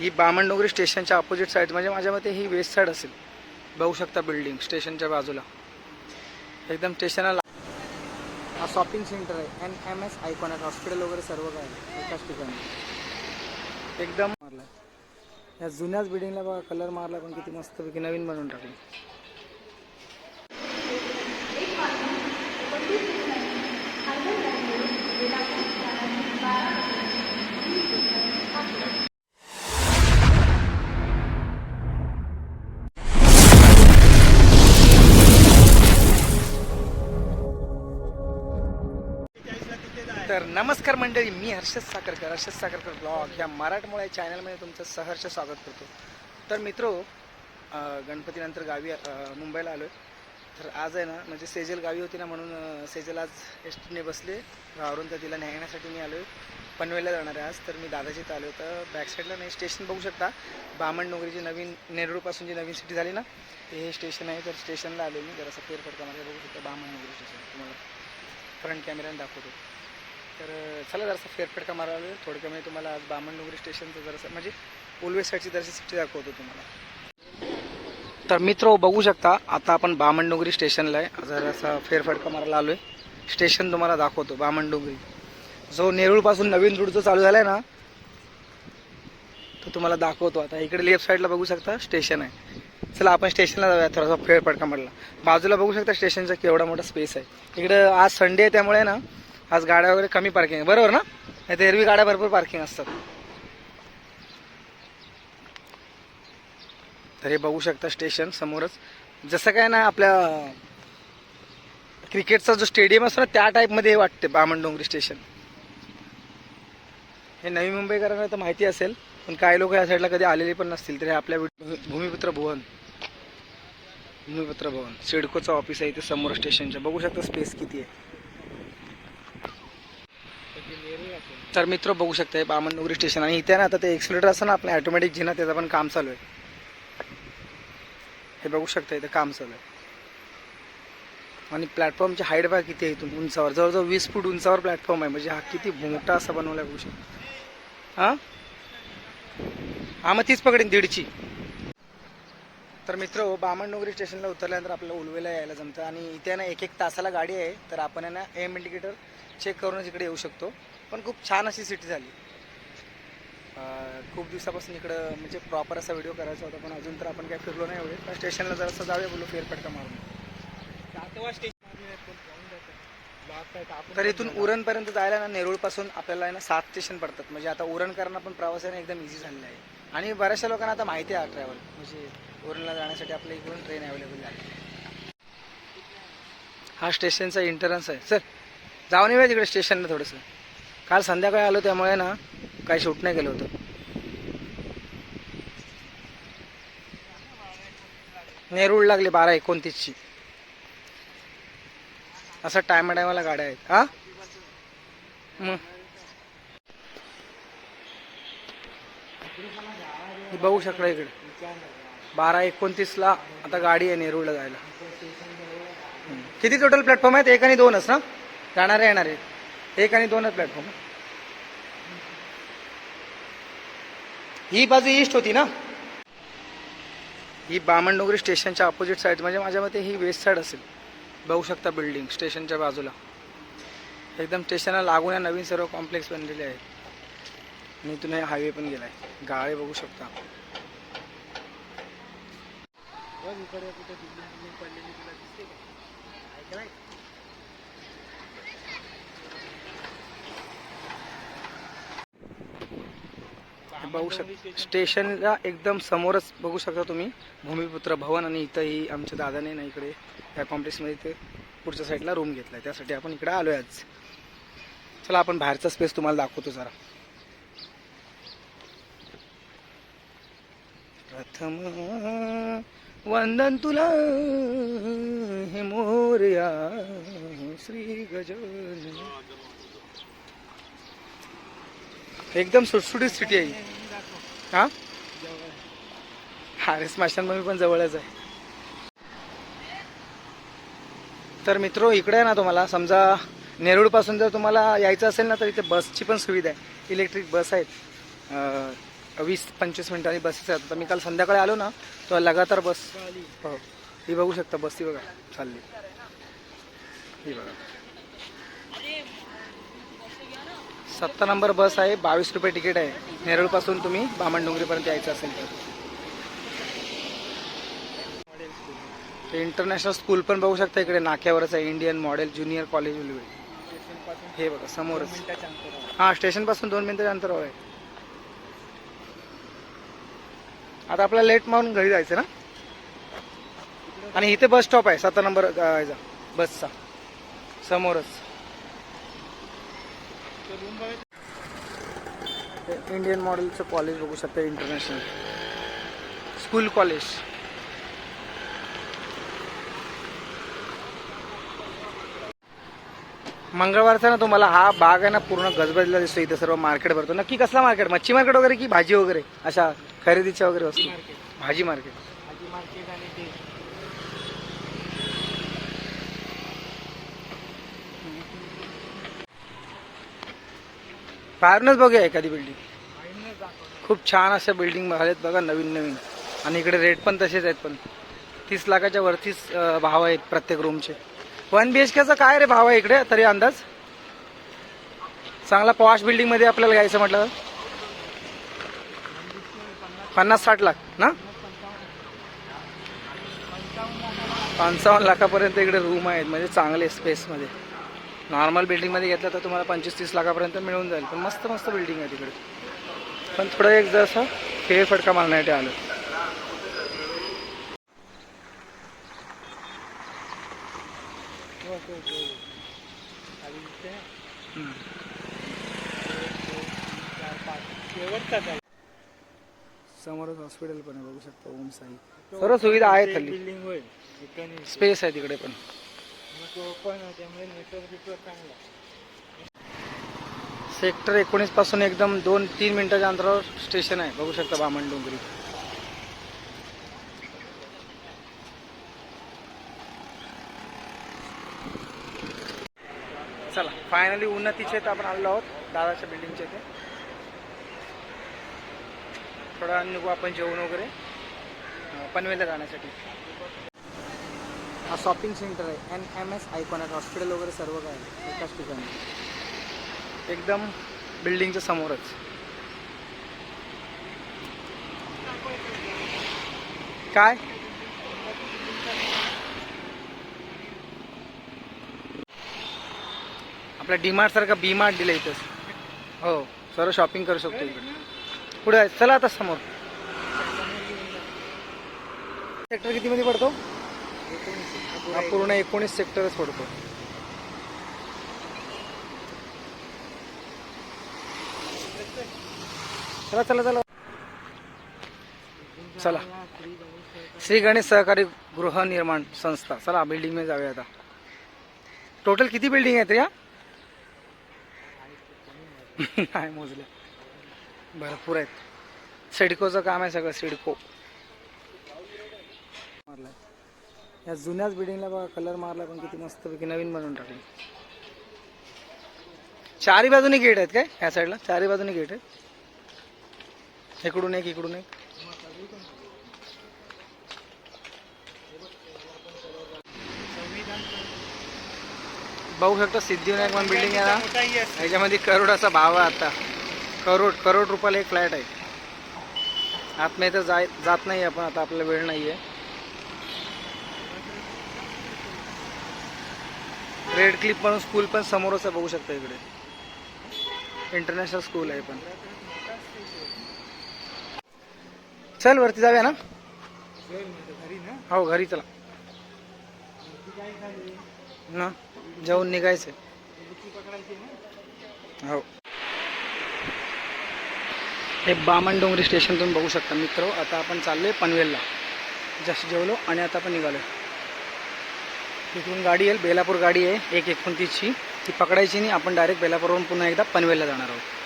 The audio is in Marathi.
ही बामणडोंगरी स्टेशनच्या अपोजिट साईड म्हणजे माझ्या मते ही वेस्ट साईड असेल. बघू शकता बिल्डिंग स्टेशनच्या बाजूला. एकदम स्टेशनला हा शॉपिंग सेंटर आहे. एन एम एस आयकॉन आहे. हॉस्पिटल वगैरे सर्व काय आहे. एकाच ठिकाणी. एकदम मारला या जुन्याच बिल्डिंगला बघा कलर मारला पण किती मस्तपैकी नवीन बनवून टाकली तर नमस्कार मंडळी मी हर्षद साखरकर हर्षद साखरकर ब्लॉग या मराठमोळ्या चॅनलमध्ये तुमचं सहर्ष स्वागत करतो. तर मित्रो गणपतीनंतर गावी मुंबईला आलो आहे तर आज आहे ना म्हणजे सेजल गावी होती ना म्हणून सेजल आज एस टीने बसले. गावावरून तर तिला न्यायण्यासाठी मी आलो आहे पनवेलला जाणार आहे आज. तर मी दादाजी इथं आलो तर बॅक साईडला नाही स्टेशन बघू शकता. बामण डोंगरीची नवीन नेरूळपासून जी नवीन सिटी झाली ना ते हे स्टेशन आहे. तर स्टेशनला आलो मी. जरासा फेरफटका माझ्या बघू शकता. बामण डोंगरी स्टेशन तुम्हाला फ्रंट कॅमेऱ्याने दाखवतो. तर चला जरासा फेरफटका मारायला म्हणजे तुम्हाला आज बामणडोंगरी स्टेशनचं जरासं म्हणजे उल्वे साईडची जराशी सिटी दाखवतो तुम्हाला. तर मित्र बघू शकता आता आपण बामणडोंगरी स्टेशनला आहे. जरासा फेरफटका मारायला आलो आहे स्टेशन तुम्हाला दाखवतो बामणडोंगरी. जो नेरूळपासून नवीन रूट जो चालू झाला आहे ना तो तुम्हाला दाखवतो. आता इकडे लेफ्ट साईडला बघू शकता स्टेशन आहे. चला आपण स्टेशनला जाऊया थोडासा फेरफटका मारला बाजूला बघू शकता स्टेशनचा केवढा मोठा स्पेस आहे. इकडं आज संडे आहे त्यामुळे ना आज गाड्या वगैरे कमी पार्किंग आहे. बरोबर ना? नाही तर एरवी गाड्या भरपूर पार्किंग असतात. तर हे बघू शकता स्टेशन समोरच. जसं काय ना आपल्या क्रिकेटचा जो स्टेडियम असतो ना त्या टाईपमध्ये हे वाटते बामणडोंगरी स्टेशन हे नवी मुंबईकरांना तर माहिती असेल पण काही लोक या साईडला कधी आलेले पण नसतील. तर हे आपल्या भूमिपुत्र भुवन. भूमिपुत्र भवन. सिडकोचं ऑफिस आहे इथे समोर स्टेशनच्या बघू शकता स्पेस किती आहे. तर मित्र बघू शकते हे बामणडोंगरी स्टेशन आणि इथे ना आता ते एक्सिलेटर असतं ना आपलं ऑटोमॅटिक जिना त्याचं पण काम चालू आहे. हे बघू शकता इथं काम चालू आहे. आणि प्लॅटफॉर्मची हाईट बघा किती आहे इथून उंचावर. जवळजवळ वीस फूट उंचावर प्लॅटफॉर्म आहे. म्हणजे हा किती मोठा असा बनवला आहे बघू शकतो. हां? हां मग तीच पकडेन दीडची. तर मित्र बामणडोंगरी स्टेशनला उतरल्यानंतर आपल्याला उलवेला यायला जमतं आणि इथे ना एक एक तासाला गाडी आहे तर आपण आहे ना एम इंडिकेटर चेक करूनच इकडे येऊ शकतो. पण खूप छान अशी सिटी झाली. खूप दिवसापासून इकडं म्हणजे प्रॉपर असा व्हिडिओ करायचा होता पण अजून तर आपण काय फिरलो नाही एवढे. पण स्टेशनला जरासं जाऊया बोलू फेरफटका मारून. तर इथून उरणपर्यंत जायला ना नेरूळपासून आपल्याला ना सात स्टेशन पडतात. म्हणजे आता उरणकरांना पण प्रवास आहे ना एकदम इझी झालेला आहे. आणि बऱ्याचशा लोकांना आता माहिती आहे ट्रॅव्हल म्हणजे उरणला जाण्यासाठी आपल्या इकडून ट्रेन अवेलेबल आहे हा स्टेशनचा इंटरन्स आहे. सर जाऊन येऊया तिकडे स्टेशनला थोडंसं. काल संध्याकाळी आलो त्यामुळे ना काही शूट नाही केलं होतं. नेरूळ लागले बारा एकोणतीसची. असं टायमा टायमाला गाड्या आहेत. हा? मग? बघू शकता इकडे. बारा एकोणतीसला आता गाडी आहे नेरूळला जायला. किती टोटल प्लॅटफॉर्म आहेत? एक आणि दोनच ना? जाणारे येणारे. एक आणि दोनच प्लॅटफॉर्म ही बाजू ईस्ट होती ना? ही बामणडोंगरी स्टेशनच्या अपोजिट साईड म्हणजे माझ्या मते ही वेस्ट साईड असेल. बघू शकता बिल्डिंग स्टेशनच्या बाजूला. एकदम स्टेशनला लागून या नवीन सर्व कॉम्प्लेक्स बनलेले आहेत. आणि इथून हायवे पण गेला आहे गाळे बघू शकता. बघू शक स्टेशनला एकदम समोरच बघू शकता तुम्ही. भूमिपुत्र भवन आणि इथंही आमच्या दादाने ना इकडे या कॉम्प्लेक्समध्ये इथे पुढच्या साईडला रूम घेतला आहे. त्यासाठी आपण इकडे आलो आहे आज. चला आपण बाहेरचा स्पेस तुम्हाला दाखवतो जरा. प्रथम वंदन तुला हे मोर्या श्री गजन. एकदम सुटसुटीत सिटी आहे हा. हा? अरे स्मशानभूमी पण जवळच आहे. तर मित्रो इकडे आहे ना तुम्हाला समजा नेरूळपासून जर तुम्हाला यायचं असेल ना तर इथे बसची पण सुविधा आहे. इलेक्ट्रिक बस आहेत. वीस पंचवीस मिनिटांनी बसेस आहेत तर मी काल संध्याकाळी आलो ना तेव्हा लगातार बस हो ही बघू शकता बस ती बघा चालली. ही बघा. सत्ता नंबर बस आहे बावीस रुपये तिकीट आहे. नेरळपासून तुम्ही बामणडोंगरीपर्यंत यायचं असेल तर. इंटरनॅशनल स्कूल पण बघू शकता इकडे नाक्यावरच आहे इंडियन मॉडेल ज्युनियर कॉलेज हे बघा समोरच. हा स्टेशनपासून दोन मिनिटाच्या अंतरावर आहे. आता आपल्याला लेट मारून घरी जायचं ना? आणि इथे बस स्टॉप आहे सात नंबर याचा बसचा समोरच. इंडियन मॉडेलचं कॉलेज बघू शकता इंटरनॅशनल स्कूल कॉलेज मंगळवारचा ना तुम्हाला हा बाग आहे ना पूर्ण गजबजला दिसतो इथे सर्व मार्केट भरतो. नक्की कसला मार्केट मच्छी मार्केट वगैरे की भाजी वगैरे? अशा खरेदीच्या वगैरे वस्तू. भाजी मार्केट. बाहेरूनच बघूया एखादी बिल्डिंग खूप छान अशा बिल्डिंग आहेत बघा नवीन नवीन. आणि इकडे रेट पण तसेच आहेत पण. तीस लाखाच्या वरतीच अं, भाव आहेत प्रत्येक रूमचे वन बी एच केचा काय रे भाव आहे इकडे? तरी अंदाज. चांगला पॉश बिल्डिंगमध्ये आपल्याला घ्यायचं म्हटलं. तर? पन्नास साठ लाख ना? पंचावन्न लाखापर्यंत इकडे रूम आहेत म्हणजे चांगले स्पेसमध्ये नॉर्मल बिल्डिंगमध्ये घेतलं तर तुम्हाला पंचवीस तीस लाखापर्यंत मिळून जाईल पण मस्त मस्त बिल्डिंग आहे तिकडे. पण थोडं एक जसं फेर फटका मारण्यासाठी आलं. हम्म. समोरच हॉस्पिटल पण आहे बघू शकता ओम साई. सर्व सुविधा आहेत हल्ली. बिल्डिंग होईल एकाने स्पेस आहे तिकडे पण. मग तो ओपन आहे त्यामुळे नेटवर्क बिटवर्क चांगला सेक्टर एकोणीसपासून एकदम दोन तीन मिनिटाच्या अंतरावर स्टेशन आहे. बघू शकता बामण डोंगरी. चला फायनली उन्नतीचे तर आपण आलेलो आहोत दादाच्या बिल्डिंगच्या इथे. थोडा वेळाने निघू आपण जेवण वगैरे. पनवेलला जाण्यासाठी. हा शॉपिंग सेंटर आहे. N M S icon hospital वगैरे सर्व काय आहे. एकाच ठिकाणी. एकदम बिल्डिंगच्या समोरच. काय? आपल्या डीमार्ट सारखा बी मार्ट दिलं इथंच हो सर्व शॉपिंग करू शकतो इकडे. पुढे आहे. चला आता समोर. सेक्टर किती मध्ये पडतो हा पूर्ण एकोणीस सेक्टरच पडतो. चला चला चला. चला. श्री गणेश सहकारी गृहनिर्माण संस्था. चला बिल्डिंगमध्ये जाऊया आता. टोटल किती बिल्डिंग आहेत या नाही मोजले भरपूर आहेत. सिडकोचं काम आहे सगळं सिडको. मारलाय. या जुन्याच बिल्डिंगला बघा कलर मारला पण किती मस्त पैकी नवीन बनवून टाकले चारी बाजूने गेट आहेत काय? ह्या साईडला चारी बाजूने गेट आहेत. इकडून एक इकडून एक. बघू शकता सिद्धिविनायक बिल्डिंग आहे ना? याच्यामध्ये करोडाचा भाव आहे आता. करोड करोड रुपयाला एक फ्लॅट आहे. आतमध्ये तर जाय जात नाही आपण आता आपल्याला वेळ नाही आहे. रेड क्लिप म्हणून स्कूल पण समोरच आहे बघू शकता इकडे. इंटरनॅशनल स्कूल आहे पण. चल वरती जाऊया ना? हो घरी चला. ना? जाऊन निघायचं हो. हे बामण डोंगरी स्टेशन तुम्ही बघू शकता मित्र. आता आपण चाललो आहे पनवेलला. जस्ट जेवलो आणि आता आपण निघालो तिथून गाडी येईल बेलापूर गाडी आहे एक एकोणतीसची. ती पकडायची नाही आपण डायरेक्ट बेलापूरवरून पुन्हा एकदा पनवेलला जाणार आहोत.